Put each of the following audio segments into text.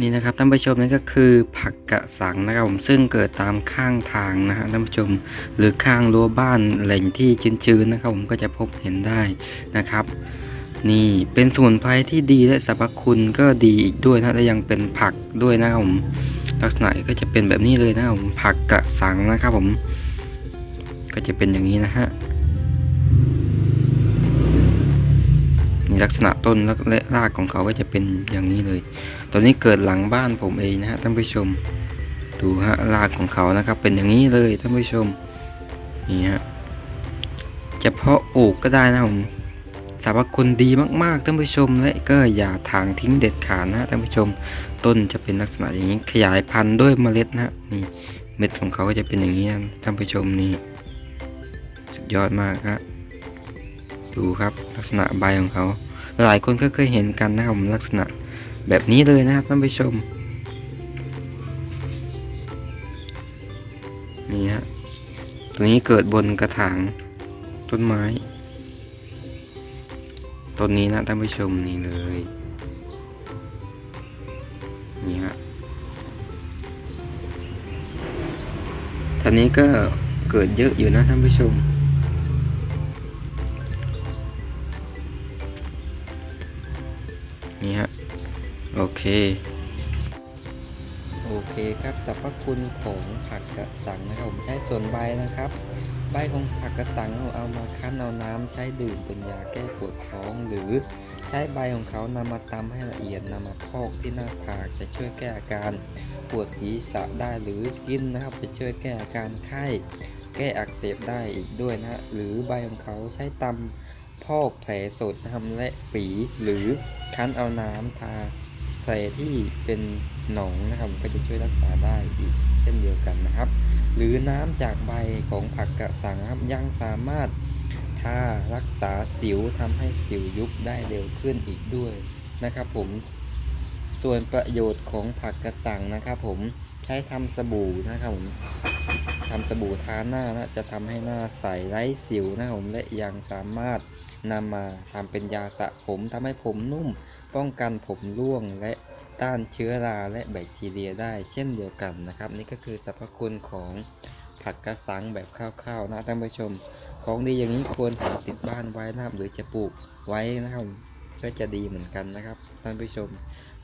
นี่นะครับท่านผู้ชมนี่ก็คือผักกระสังนะครับผมซึ่งเกิดตามข้างทางนะฮะท่านผู้ชม หรือข้างรั้วบ้านแหล่งที่ชื้นๆนะครับผมก็จะพบเห็นได้นะครับ นี่เป็นสมุนไพรที่ดีและสรรพคุณก็ดีอีกด้วยนะและยังเป็นผักด้วยนะครับผมลักษณะก็จะเป็นแบบนี้เลยนะครับผมผักกระสังนะครับผม ก็จะเป็นอย่างนี้นะฮะ ลักษณะต้นและรากของเขาก็จะเป็นอย่างนี้เลย ตอนนี้เกิดหลังบ้านผมเองนะฮะท่านผู้ชม ดูฮะรากของเขานะครับ เป็นอย่างนี้เลยท่านผู้ชมนี่ฮะจะเพาะปลูกก็ได้นะผมสรรพคุณดีมากๆท่านผู้ชมและก็อย่าทางทิ้งเด็ดขาดนะท่านผู้ชม ต้นจะเป็นลักษณะอย่างนี้ขยายพันธุ์ด้วยเมล็ดนะฮะนี่เม็ดของเขาก็จะเป็นอย่างนี้นะท่านผู้ชมนี่สุดยอดมากครับดูครับลักษณะใบของเขา หลายคนก็เคยเห็นกันนะครับผมลักษณะแบบนี้เลยนะครับท่านผู้ชมนี่ฮะตัวนี้เกิดบนกระถางต้นไม้ต้นนี้นะท่านผู้ชมนี่เลยนี่ฮะตอนนี้ก็เกิดเยอะอยู่นะท่านผู้ชม นี่ฮะ โอเค โอเคครับสรรพคุณของผักกระสังนะครับผมใช้ส่วนใบนะครับ ใบของผักกระสังเราเอามาคั้นเอาน้ำใช้ดื่มเป็นยาแก้ปวดท้องหรือใช้ใบของเขานำมาตำให้ละเอียดนำมาพอกที่หน้าผากจะช่วยแก้อาการปวดศีรษะได้หรือกินนะครับ จะช่วยแก้อาการไข้ แก้อักเสบได้อีกด้วยนะฮะหรือใบของเขาใช้ตำพ อกแผลสดนะครับและฝีหรือคั้นเอาน้ำทาแผลที่เป็นหนองนะครับ ก็จะช่วยรักษาได้อีกเช่นเดียวกันนะครับ หรือน้ำจากใบของผักกระสังครับยังสามารถทารักษาสิวทำให้สิวยุบได้เร็วขึ้นอีกด้วยนะครับ ผมส่วนประโยชน์ของผักกระสังนะครับ ผมใช้ทำสบู่นะครับผม ทำสบู่ทาหน้านะจะทำให้หน้าใสไร้สิวนะครับผมและยังสามารถนำมาทำเป็นยาสระผมทำให้ผมนุ่ม ป้องกันผมร่วงและต้านเชื้อราและแบคทีเรียได้เช่นเดียวกันนะครับ นี่ก็คือสรรพคุณของผักกระสังแบบคร่าวๆนะท่านผู้ชม ของดีอย่างนี้ควรหาติดบ้านไว้นะครับหรือจะปลูกไว้นะครับก็จะดีเหมือนกันนะครับท่านผู้ชม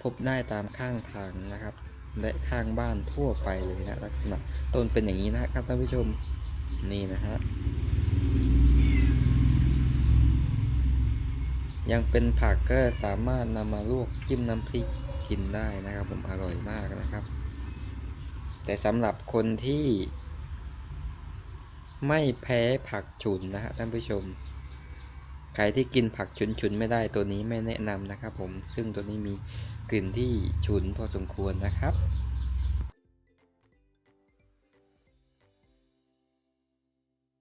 พบได้ตามข้างทางนะครับ และข้างบ้านทั่วไปเลยนะลักษณะต้นเป็นอย่างนี้นะครับท่านผู้ชมนี่นะฮะยังเป็นผักก็สามารถนำมาลวกจิ้มน้ำพริกกินได้นะครับ ผมอร่อยมากนะครับ แต่สำหรับคนที่ไม่แพ้ผักฉุนนะฮะท่านผู้ชม ใครที่กินผักฉุนฉุนไม่ได้ตัวนี้ไม่แนะนำนะครับผมซึ่งตัวนี้มีกลิ่นที่ฉุนพอสมควรนะครับ